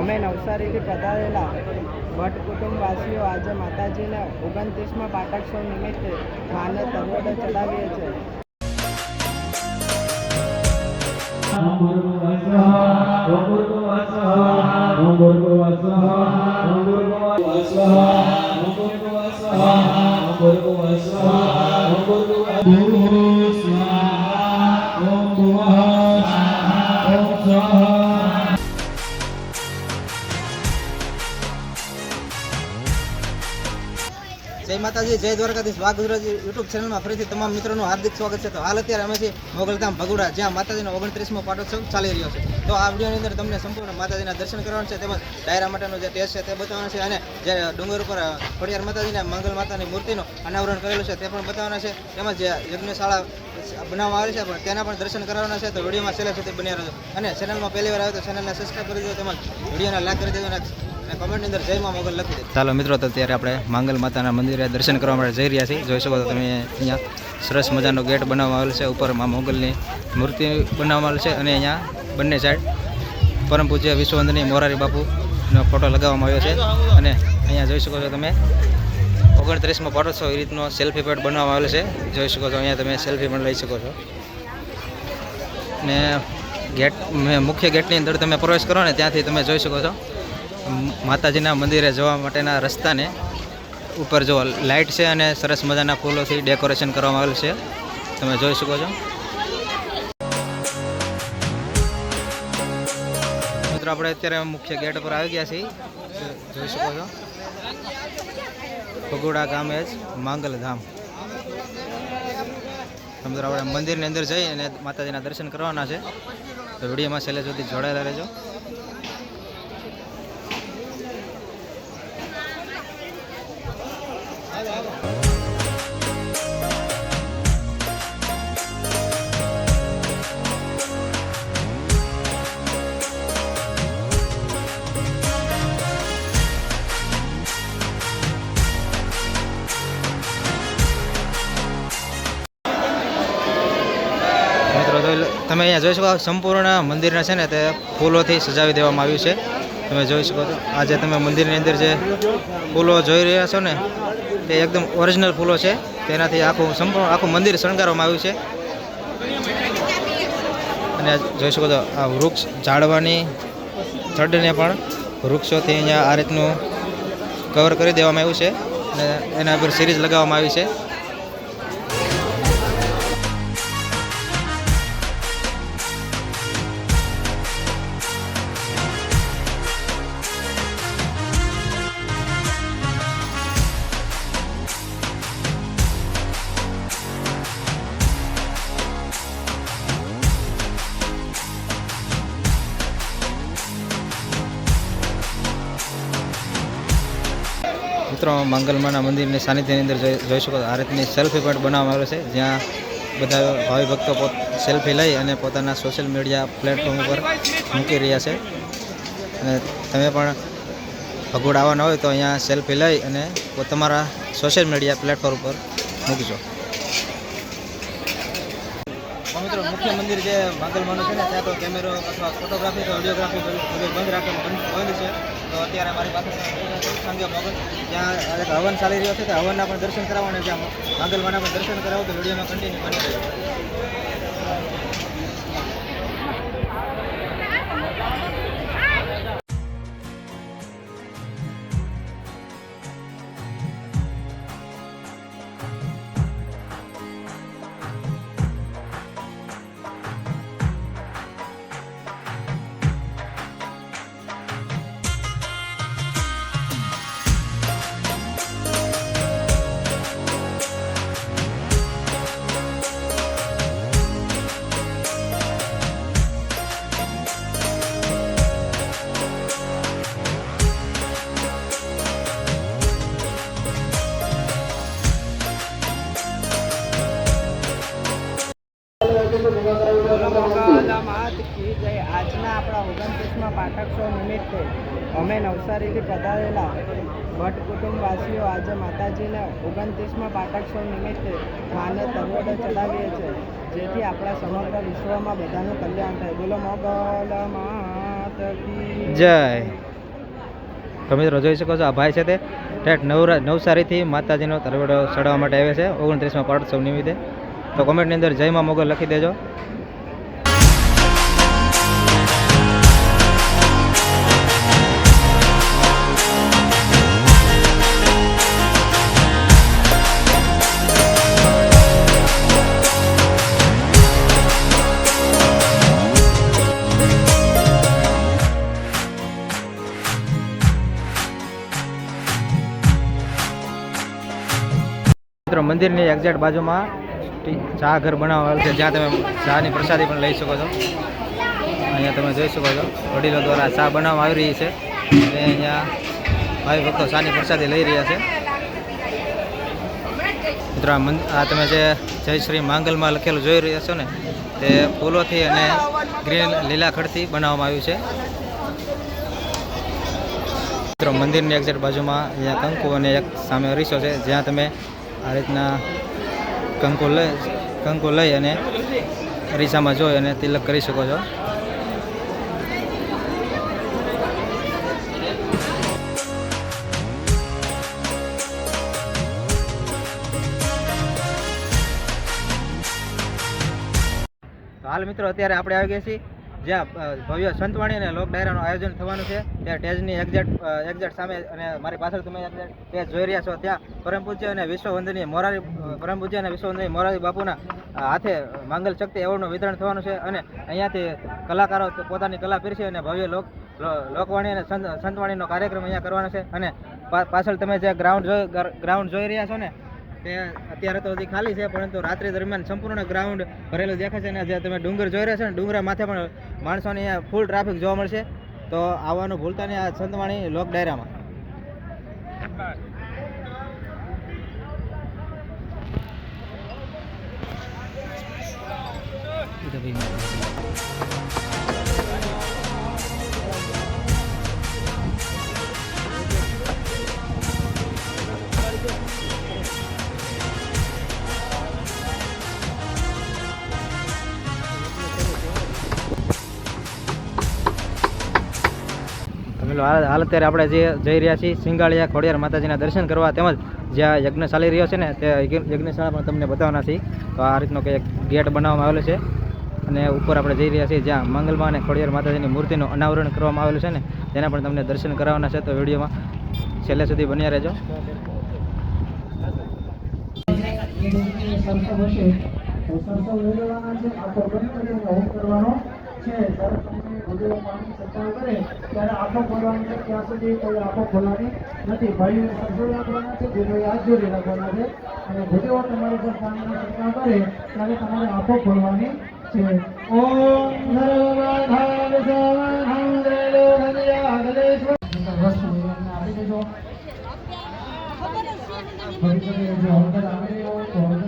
નવસારીથી પધારેલા ભટ્ટ કુટુંબવાસીઓ આજે માતાજીને ઓગણત્રીસમાં પાટોત્સવ નિમિત્તે માને તરવડે ચડાવીએ છીએ. જય દ્વારકાધીશ. વાઘ ગુજરાતી યુટ્યુબ ચેનલમાં ફરીથી તમામ મિત્રોનું હાર્દિક સ્વાગત છે. તો હાલ અત્યારે અમે છીએ મોગલધામ ભગુડા, જ્યાં માતાજીનો ઓગણત્રીસમો પાટોત્સવ ચાલી રહ્યો છે. તો આ વિડીયોની અંદર તમને સંપૂર્ણ માતાજીના દર્શન કરવાનું છે, તેમજ ડાયરા માટેનો જે ટેસ્ટ છે તે બતાવવાનો છે, અને જે ડુંગર ઉપર ખોડિયાર માતાજીના મંગલ માતાની મૂર્તિનું અનાવરણ કરેલું છે તે પણ બતાવવાના છે. તેમજ જે યજ્ઞશાળા બનાવવામાં આવેલી છે, પણ તેના પણ દર્શન કરાવવાના છે. તો વિડીયોમાં છેલ્લે સુધી બન્યા રહેજો. અને ચેનલમાં પહેલી વાર આવે તો ચેનલને સબસ્ક્રાઈબ કરી દેજો, તેમજ વિડીયોને લાઈક કરી દેજો, અને ચાલો મિત્રો, તો ત્યારે આપણે માંગલ માતાના મંદિરે દર્શન કરવા માટે જઈ રહ્યા છીએ. જોઈ શકો તો તમે અહીંયા સરસ મજાનો ગેટ બનાવવામાં આવેલ છે. ઉપરમાં મોગલની મૂર્તિ બનાવવામાં આવેલ છે અને અહીંયા બંને સાઈડ પરમ પૂજ્ય વિશ્વવંદની મોરારી બાપુનો ફોટો લગાવવામાં આવ્યો છે. અને અહીંયા જોઈ શકો છો તમે, ઓગણત્રીસમાં પાટોત્સવ એ રીતનો સેલ્ફી પેડ બનાવવામાં આવેલો છે. જોઈ શકો છો, અહીંયા તમે સેલ્ફી પણ લઈ શકો છો. ને ગેટ, મુખ્ય ગેટની અંદર તમે પ્રવેશ કરો ને ત્યાંથી તમે જોઈ શકો છો. માતાજીના મંદિરે જવા માટેના રસ્તાને ઉપર જો લાઇટ છે અને સરસ મજાના ફૂલોથી ડેકોરેશન કરવામાં આવેલ છે. તમે જોઈ શકો છો. મિત્રો, આપણે અત્યારે મુખ્ય ગેટ પર આવી ગયા છીએ. જોઈ શકો છો. ભગોડા ગામે જ માંગલધામ મિત્રો, આપણે મંદિરની અંદર જઈ અને માતાજીના દર્શન કરવાના છે. તો વિડીયોમાં છેલ્લે સુધી જોડાયેલા રહેજો. તમે અહીંયા જોઈ શકો સંપૂર્ણ મંદિરને છે ને તે ફૂલોથી સજાવી દેવામાં આવ્યું છે. તમે જોઈ શકો આજે તમે મંદિરની અંદર જે ફૂલો જોઈ રહ્યા છો ને, તે એકદમ ઓરિજિનલ ફૂલો છે. તેનાથી આખું સંપૂર્ણ આખું મંદિર શણગારવામાં આવ્યું છે. અને જોઈ શકો તો આ વૃક્ષ ઝાડવાની થડને પણ વૃક્ષોથી અહીંયા આ રીતનું કવર કરી દેવામાં આવ્યું છે. અને એના ઉપર સિરીઝ લગાવવામાં આવી છે. મિત્રો મંગલમાના મંદિરની સાનિધ્યની અંદર જોઈ શકો આ રીતની સેલ્ફી પોઈન્ટ બનાવવામાં આવ્યો છે. જ્યાં બધા ભાવિ ભક્તો સેલ્ફી લઈ અને પોતાના સોશિયલ મીડિયા પ્લેટફોર્મ ઉપર મૂકી રહ્યા છે. અને તમે પણ ભગોડ આવવાના હોય તો અહીંયા સેલ્ફી લઈ અને તમારા સોશિયલ મીડિયા પ્લેટફોર્મ ઉપર મૂકજો. મિત્રો, મુખ્ય મંદિર જે માંગલમાનું છે ને, ત્યાં તો કેમેરો અથવા ફોટોગ્રાફી કે વિડીયોગ્રાફી બંધ રાખવાનું બંધ છે. તો અત્યારે મારી પાસે સંગે મગન એક હવન ચાલી રહ્યો છે, તો હવનના પણ દર્શન કરાવવાના છે. માંગલમાના પણ દર્શન કરાવો તો વિડીયોમાં કન્ટિન્યુ બની રહેજો. આજના આપણા ઓગણત્રીસમાં પાટોત્સવ નિમિત્તે અમે નવસારીથી પધારેલા ભટ્ટ કુટુંબવાસીઓ આજે માતાજીને ઓગણત્રીસમાં પાટોત્સવ નિમિત્તે માને તરવડો ચડાવીએ છીએ. જેથી આપણા સમગ્ર વિશ્વમાં બધાનું કલ્યાણ થાય. બોલો મોગલ જય. તમે જોઈ શકો છો. આ ભાઈ છે તે. ઠેઠ નવરા, નવસારીથી માતાજીનો તરવડો ચડાવવા માટે આવે છે. ઓગણત્રીસમાં પાઠોત્સવ નિમિત્તે. તો કોમેન્ટની અંદર જય માં મોગલ લખી દેજો. મંદિરની એક્ઝેક્ટ બાજુમાં ચા ઘર બનાવવામાં છે, જ્યાં તમે ચાની પ્રસાદી પણ લઈ શકો છો. અહીંયા તમે જોઈ શકો છો, વડીલો દ્વારા ચા બનાવવામાં આવી રહી છે. અને અહીંયા ભાઈ ભક્તો ચાની પ્રસાદી લઈ રહ્યા છે. મિત્રો આ તમે જે જય શ્રી માંગલમાં લખેલું જોઈ રહ્યા છો ને, તે ફૂલોથી અને ગ્રીન લીલા ખડથી બનાવવામાં આવ્યું છે. મિત્રો, મંદિરની એક્ઝેક્ટ બાજુમાં અહીંયા કંકુ અને એક સામે અરીસો છે, જ્યાં તમે આ રીતના કંકો લઈ કંકો લઈ અને અરીસામાં જોઈ અને તિલક કરી શકો છો. હાલ મિત્રો, અત્યારે આપણે આવી ગયા છીએ જ્યાં ભવ્ય સંતવાણી અને લોક ડાયરાનું આયોજન થવાનું છે, ત્યાં ટેજની એક્ઝેક્ટ એક્ઝેક્ટ સામે અને મારી પાછળ તમે ટેજ જોઈ રહ્યા છો, ત્યાં પરમ પૂજ્ય અને વિશ્વવંદનીય મોરારી પરમ પૂજ્ય અને વિશ્વવંદનીય મોરારી બાપુના હાથે માંગલ શક્તિ એવોર્ડનું વિતરણ થવાનું છે અને અહીંયાથી કલાકારો પોતાની કલા પીરશે અને ભવ્ય લોક લોકવાણી અને સંત, સંતવાણીનો કાર્યક્રમ અહીંયા કરવાનો છે અને પાછળ તમે જે ગ્રાઉન્ડ જોઈ ગ્રાઉન્ડ જોઈ રહ્યા છો ને તે અત્યારે તો હજી ખાલી છે, પરંતુ રાત્રિ દરમિયાન સંપૂર્ણ ગ્રાઉન્ડ ભરેલું દેખાય છે અને જે તમે ડુંગર જોઈ રહ્યા છો ને, ડુંગરા માથે પણ માણસોની ફૂલ ટ્રાફિક જોવા મળશે. તો આવવાનું ભૂલતા નહીં, આ સંતવાણી લોક ડાયરામાં. લો હાલ હાલ અત્યારે આપણે જે જઈ રહ્યા છીએ, સિંગાળિયા ખોડિયાર માતાજીના દર્શન કરવા તેમજ જ્યાં યજ્ઞ ચાલી રહ્યો છે ને, તે યજ્ઞશાળા પણ તમને બતાવવાના છીએ. તો આ રીતનો કંઈક ગેટ બનાવવામાં આવેલો છે અને ઉપર આપણે જઈ રહ્યા છીએ જ્યાં મંગલમાં અને ખોડિયાર માતાજીની મૂર્તિનું અનાવરણ કરવામાં આવેલું છે ને, તેના પણ તમને દર્શન કરાવવાના છે. તો વિડીયોમાં છેલ્લે સુધી બન્યા રહેજો. તો છે કરવાનો છે. ભૂદેવો પાણી છંટકાવ કરે, ત્યારે આંખો ખોલવાની ત્યાં સુધી કોઈ આંખો ખોલવાની નથી. ભાઈઓએ સરસવ રાખવાના છે બહેનોએ હાથ જોડી રાખવાના છે. અને ભૂદેવો તમારી પર પાણીનો કરે, ત્યારે તમારે આંખો ખોલવાની છે. ઓમ આવી હોય તો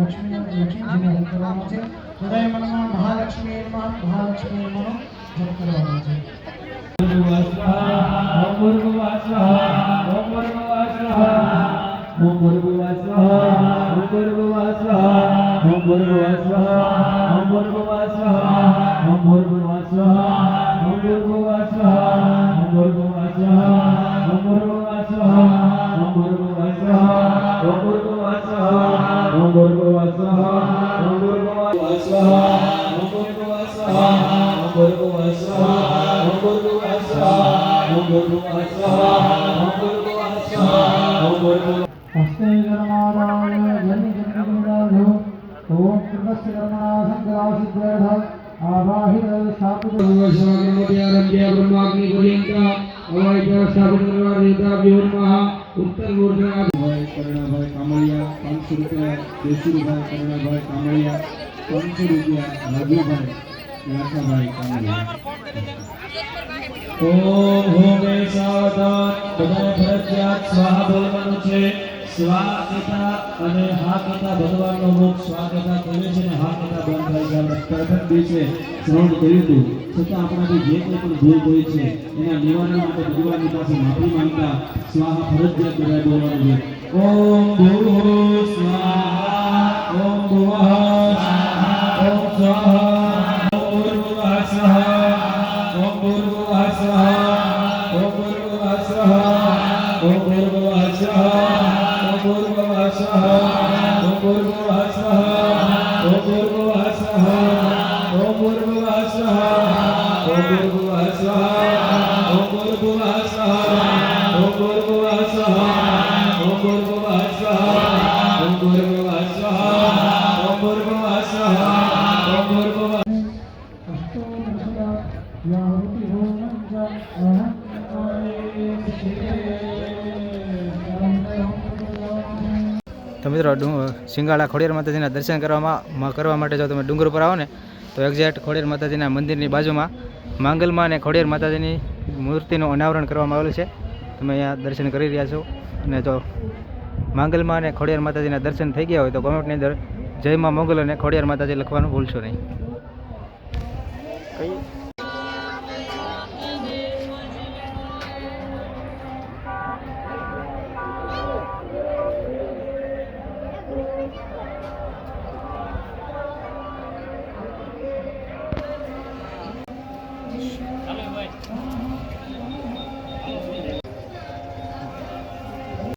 લક્ષ્મી લક્ષ્મીજીને હોમ કરવાનો છે હૃદય મનમાં મહાલક્ષ્મી નમઃ મહાલક્ષ્મી નમઃ જપ કરવાનો છે હસ્તે સંકરા સિદ્ધેઢ આવાહિર સ્થાપિત ભાઈ કરણાભાઈ કામળિયા પાંચસો રૂપિયા દેશુભાઈ કરણાભાઈ કામળિયા પાંચસો રૂપિયા રાજુભાઈ લાખાભાઈ કામળિયા ઓમ હોમે સાવધાન બધાએ ફરજિયાત સ્વાહા બોલવાનું છે સ્વા કથા અને હા કથા ભગવાનનો મુખ સ્વા કથા કહે છે ને હા કથા બંધ થાય છે. આપણે પ્રથમ છતાં આપણાથી જે કંઈ પણ હોય છે, એના નિવારણ માટે ભગવાનની પાસે માફી માંગતા સ્વાહા ફરજિયાત બધાએ બોલવાનું તો મિત્રો સિંગાળા ખોડિયાર માતાજીના દર્શન કરવામાં કરવા માટે જો તમે ડુંગર ઉપર આવો ને, તો એક્ઝેક્ટ ખોડિયાર માતાજીના મંદિરની બાજુમાં માંગલમાં અને ખોડિયાર માતાજીની મૂર્તિનું અનાવરણ કરવામાં આવેલું છે. તમે અહીંયા દર્શન કરી રહ્યા છો. અને જો માંગલમાં અને ખોડિયાર માતાજીના દર્શન થઈ ગયા હોય તો કોમેન્ટની અંદર જય માં મોગલ અને ખોડિયાર માતાજી લખવાનું ભૂલશો નહીં. કઈ